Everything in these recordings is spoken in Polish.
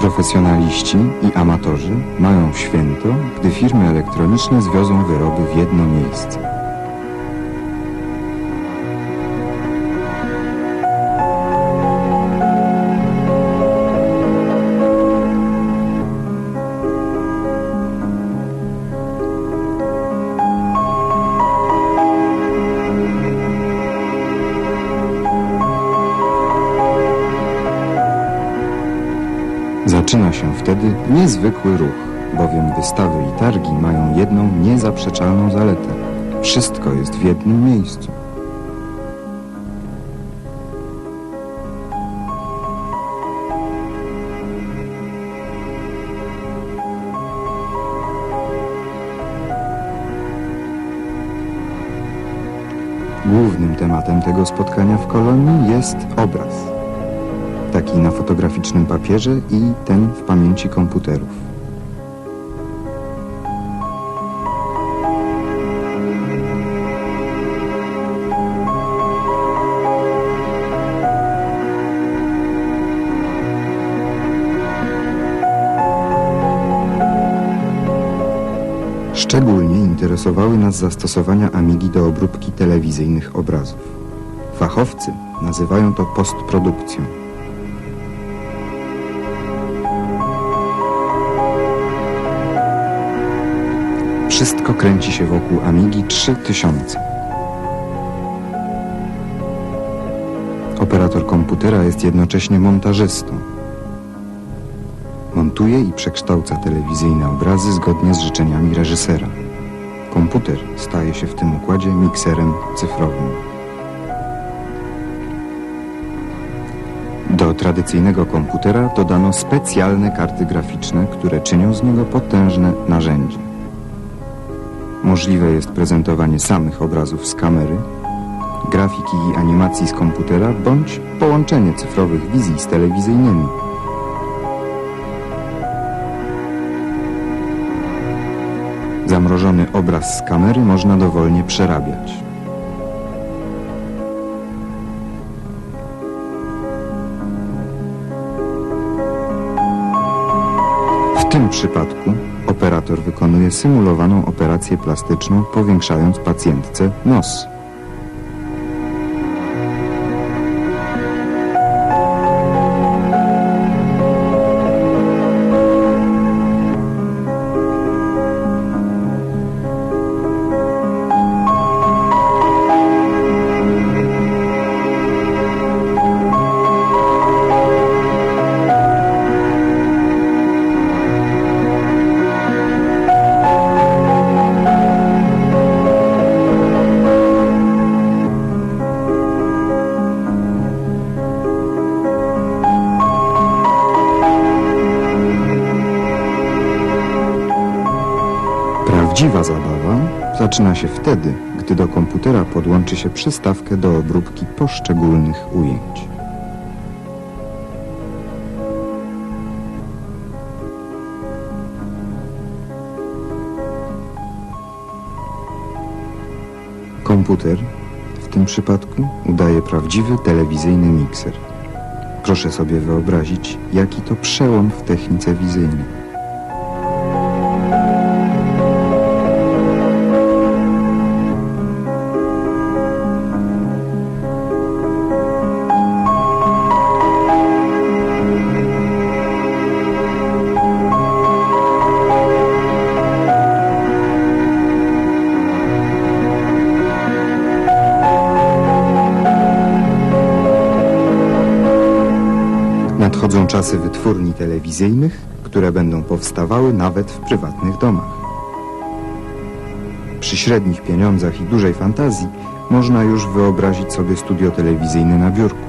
Profesjonaliści i amatorzy mają święto, gdy firmy elektroniczne zwiozą wyroby w jedno miejsce. Zaczyna się wtedy niezwykły ruch, bowiem wystawy i targi mają jedną niezaprzeczalną zaletę. Wszystko jest w jednym miejscu. Głównym tematem tego spotkania w kolonii jest obraz. Taki na fotograficznym papierze i ten w pamięci komputerów. Szczególnie interesowały nas zastosowania Amigi do obróbki telewizyjnych obrazów. Fachowcy nazywają to postprodukcją. Wszystko kręci się wokół Amigi 3000. Operator komputera jest jednocześnie montażystą. Montuje i przekształca telewizyjne obrazy zgodnie z życzeniami reżysera. Komputer staje się w tym układzie mikserem cyfrowym. Do tradycyjnego komputera dodano specjalne karty graficzne, które czynią z niego potężne narzędzie. Możliwe jest prezentowanie samych obrazów z kamery, grafiki i animacji z komputera, bądź połączenie cyfrowych wizji z telewizyjnymi. Zamrożony obraz z kamery można dowolnie przerabiać. W tym przypadku operator wykonuje symulowaną operację plastyczną, powiększając pacjentce nos. Prawdziwa zabawa zaczyna się wtedy, gdy do komputera podłączy się przystawkę do obróbki poszczególnych ujęć. Komputer w tym przypadku udaje prawdziwy telewizyjny mikser. Proszę sobie wyobrazić, jaki to przełom w technice wizyjnej. Czasy wytwórni telewizyjnych, które będą powstawały nawet w prywatnych domach. Przy średnich pieniądzach i dużej fantazji można już wyobrazić sobie studio telewizyjne na biurku.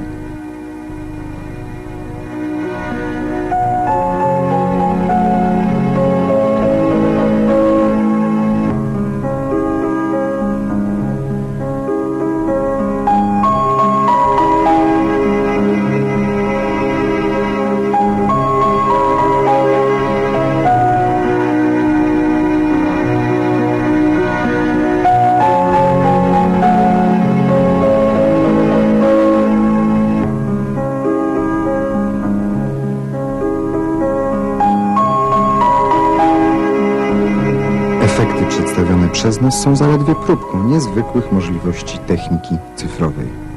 Efekty przedstawione przez nas są zaledwie próbką niezwykłych możliwości techniki cyfrowej.